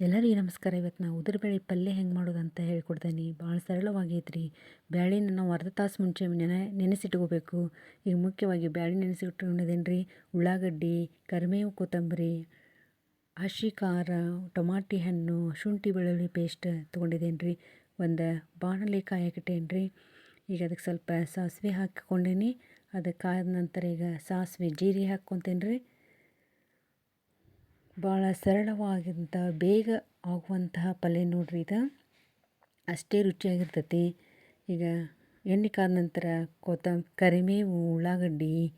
ಎಲ್ಲರಿಗೂ ನಮಸ್ಕಾರ. ಇವತ್ತು ನಾವು ಉದುರುಬೇಳೆ ಪಲ್ಯ ಹೆಂಗೆ ಮಾಡೋದು ಅಂತ ಹೇಳ್ಕೊಡ್ತೀನಿ. ಭಾಳ ಸರಳವಾಗೈತೆ ರೀ ಬ್ಯಾಳಿನ ನಾವು ಅರ್ಧ ತಾಸು ಮುಂಚೆ ನೆನೆ, ನೆನೆಸಿಟ್ಕೋಬೇಕು. ಈಗ ಮುಖ್ಯವಾಗಿ ಬ್ಯಾಳಿ ನೆನೆಸಿಟ್ಕೊಂಡಿದ್ದೇನೆ ಉಳ್ಳಾಗಡ್ಡಿ ಕರಿಮೇವು ಕೊತ್ತಂಬರಿ, ಹಸಿ ಖಾರ, ಟೊಮಾಟಿ ಹಣ್ಣು, ಶುಂಠಿ ಬೆಳ್ಳುಳ್ಳಿ ಪೇಸ್ಟ್ ತೊಗೊಂಡಿದ್ದೇನೆ ರೀ ಒಂದು ಬಾಣಲೆ ಕಾಯಕ್ಕಿಟ್ಟೇನಿ ರೀ ಈಗ ಅದಕ್ಕೆ ಸ್ವಲ್ಪ ಸಾಸಿವೆ ಹಾಕಿಕೊಂಡೇನಿ ಅದಕ್ಕೆ ಕಾದ ನಂತರ ಈಗ ಸಾಸಿವೆ ಜೀರಿಗೆ ಹಾಕ್ಕೊತೇನೆ ರೀ ಭಾಳ ಸರಳವಾಗಿಂತ ಬೇಗ ಆಗುವಂತಹ ಪಲ್ಯ ನೋಡ್ರಿ ಇದು. ಅಷ್ಟೇ ರುಚಿಯಾಗಿರ್ತೈತಿ. ಈಗ ಎಣ್ಣೆ ಕಾದ ನಂತರ ಕೊತ್ತಂ ಕರಿಮೇವು ಉಳ್ಳಾಗಡ್ಡಿ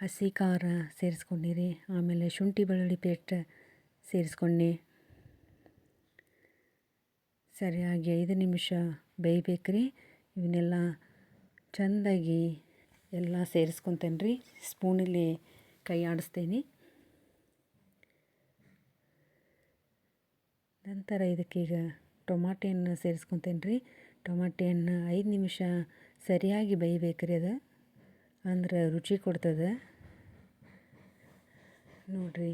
ಹಸಿ ಖಾರ ಸೇರಿಸ್ಕೊಂಡಿರಿ. ಆಮೇಲೆ ಶುಂಠಿ ಬೆಳ್ಳುಳ್ಳಿ ಪೇಸ್ಟ್ ಸೇರಿಸ್ಕೊಂಡಿ. ಸರಿಯಾಗಿ ಐದು ನಿಮಿಷ ಬೇಯಬೇಕ್ರಿ. ಇವನ್ನೆಲ್ಲ ಚೆಂದಾಗಿ ಎಲ್ಲ ಸೇರಿಸ್ಕೊತೇನೆ ರೀ ಸ್ಪೂನಲ್ಲಿ ಕೈ ಆಡಿಸ್ತೇನೆ. ನಂತರ ಇದಕ್ಕೀಗ ಟೊಮಾಟೆ ಹಣ್ಣು ಸೇರಿಸ್ಕೊತೇನೆ ರೀ ಟೊಮಾಟೆ ಹಣ್ಣು ಐದು ನಿಮಿಷ ಸರಿಯಾಗಿ ಬೇಯಬೇಕು ರೀ ಅದು. ಅಂದ್ರೆ ರುಚಿ ಕೊಡ್ತದೆ. ನೋಡಿರಿ,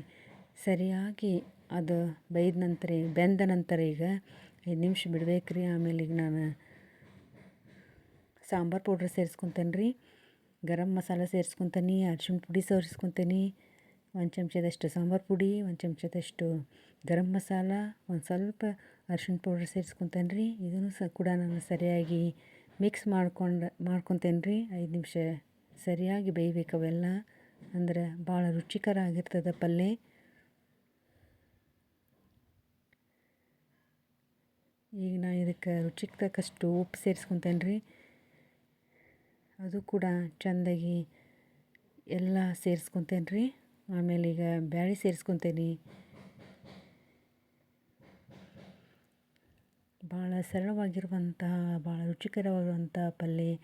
ಸರಿಯಾಗಿ ಅದು ಬೈದ ನಂತರ, ಬೆಂದ ನಂತರ ಈಗ ಐದು ನಿಮಿಷ ಬಿಡ್ಬೇಕು ರೀ ಆಮೇಲೆ ಈಗ ನಾನು ಸಾಂಬಾರು ಪೌಡ್ರ್ ಸೇರಿಸ್ಕೊತೇನೆ ರೀ ಗರಂ ಮಸಾಲ ಸೇರಿಸ್ಕೊತೀನಿ, ಅರ್ಶಿಣ ಪುಡಿ ಸೇರಿಸ್ಕೊತೀನಿ. ಒಂದು ಚಮಚದಷ್ಟು ಸಾಂಬಾರು ಪುಡಿ ಒಂದು ಚಮಚದಷ್ಟು ಗರಂ ಮಸಾಲ, ಒಂದು ಸ್ವಲ್ಪ ಅರ್ಶಿಣ ಪೌಡ್ರ್ ಸೇರಿಸ್ಕೊತೇನೆ ರೀ ಇದನ್ನು ಸಹ ಕೂಡ ನಾನು ಸರಿಯಾಗಿ ಮಿಕ್ಸ್ ಮಾಡ್ಕೊಂಡು ಮಾಡ್ಕೊತೇನೆ ರೀ ಐದು ನಿಮಿಷ ಸರಿಯಾಗಿ ಬೇಯಬೇಕು ಅವೆಲ್ಲ. ಅಂದ್ರೆ ಭಾಳ ರುಚಿಕರ ಆಗಿರ್ತದೆ ಪಲ್ಯ ಈಗ ನಾ ಇದಕ್ಕೆ ರುಚಿಗೆ ತಕ್ಕಷ್ಟು ಉಪ್ಪು ಸೇರಿಸ್ಕೊತೇನೆ ರೀ ಅದು ಕೂಡ ಚೆಂದಾಗಿ ಎಲ್ಲ ಸೇರಿಸ್ಕೊತೇನೆ ರೀ ಆಮೇಲೆ ಈಗ ಬ್ಯಾಳಿ ಸೇರಿಸ್ಕೊತೀನಿ. ಭಾಳ ಸರಳವಾಗಿರುವಂತಹ, ಭಾಳ ರುಚಿಕರವಾಗಿರುವಂಥ ಪಲ್ಯ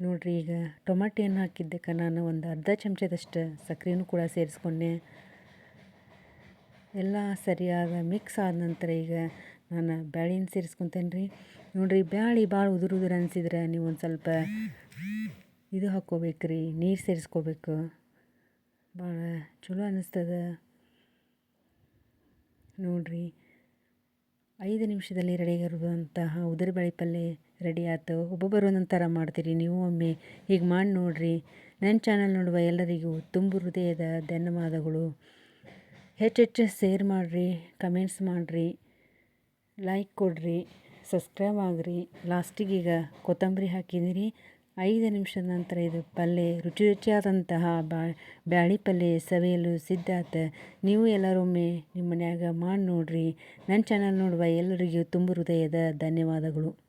ನೋಡಿರಿ ಈಗ ಟೊಮಾಟೆಯನ್ನು ಹಾಕಿದ್ದಕ್ಕೆ ನಾನು ಒಂದು ಅರ್ಧ ಚಮಚದಷ್ಟು ಸಕ್ಕರೆನೂ ಕೂಡ ಸೇರಿಸ್ಕೊಂಡೆ. ಎಲ್ಲ ಸರಿಯಾದ ಮಿಕ್ಸ್ ಆದ ನಂತರ ಈಗ ನಾನು ಬ್ಯಾಳಿನ ಸೇರಿಸ್ಕೊತೇನೆ ರೀ ನೋಡಿರಿ ಬ್ಯಾಳಿ ಭಾಳ ಉದುರು ಉದುರು ಅನಿಸಿದ್ರೆ ನೀವು ಒಂದು ಸ್ವಲ್ಪ ಇದು ಹಾಕ್ಕೋಬೇಕು ರೀ ನೀರು ಸೇರಿಸ್ಕೋಬೇಕು. ಭಾಳ ಚಲೋ ಅನ್ನಿಸ್ತದೆ ನೋಡಿರಿ, ಐದು ನಿಮಿಷದಲ್ಲಿ ರೆಡಿಯಾಗಿರುವಂತಹ ಉದುರುಬೇಳೆ ಪಲ್ಯ ರೆಡಿ ಆಯ್ತು ಒಬ್ಬೊಬ್ಬರು ಒಂದೊಂದು ಥರ ಮಾಡ್ತೀರಿ ನೀವು ಒಮ್ಮೆ. ಹೀಗೆ ಮಾಡಿ ನೋಡಿರಿ. ನನ್ನ ಚಾನಲ್ ನೋಡುವ ಎಲ್ಲರಿಗೂ ತುಂಬು ಹೃದಯದ ಧನ್ಯವಾದಗಳು. ಹೆಚ್ಚೆಚ್ಚು ಶೇರ್ ಮಾಡಿರಿ ಕಮೆಂಟ್ಸ್ ಮಾಡಿರಿ ಲೈಕ್ ಕೊಡ್ರಿ ಸಬ್ಸ್ಕ್ರೈಬ್ ಆಗಿರಿ. ಲಾಸ್ಟಿಗೆ ಈಗ ಕೊತ್ತಂಬರಿ ಹಾಕಿದಿರಿ. ಐದು ನಿಮಿಷದ ನಂತರ ಇದು ಪಲ್ಯ ರುಚಿ ರುಚಿಯಾದಂತಹ ಬ್ಯಾಳಿ ಪಲ್ಯ ಸವಿಯಲು ಸಿದ್ಧಾತ ನೀವು ಎಲ್ಲರೊಮ್ಮೆ ನಿಮ್ಮ ಮನ್ಯಾಗ ಮಾಡಿ ನೋಡಿರಿ. ನನ್ನ ಚಾನಲ್ ನೋಡುವ ಎಲ್ಲರಿಗೂ ತುಂಬ ಹೃದಯದ ಧನ್ಯವಾದಗಳು.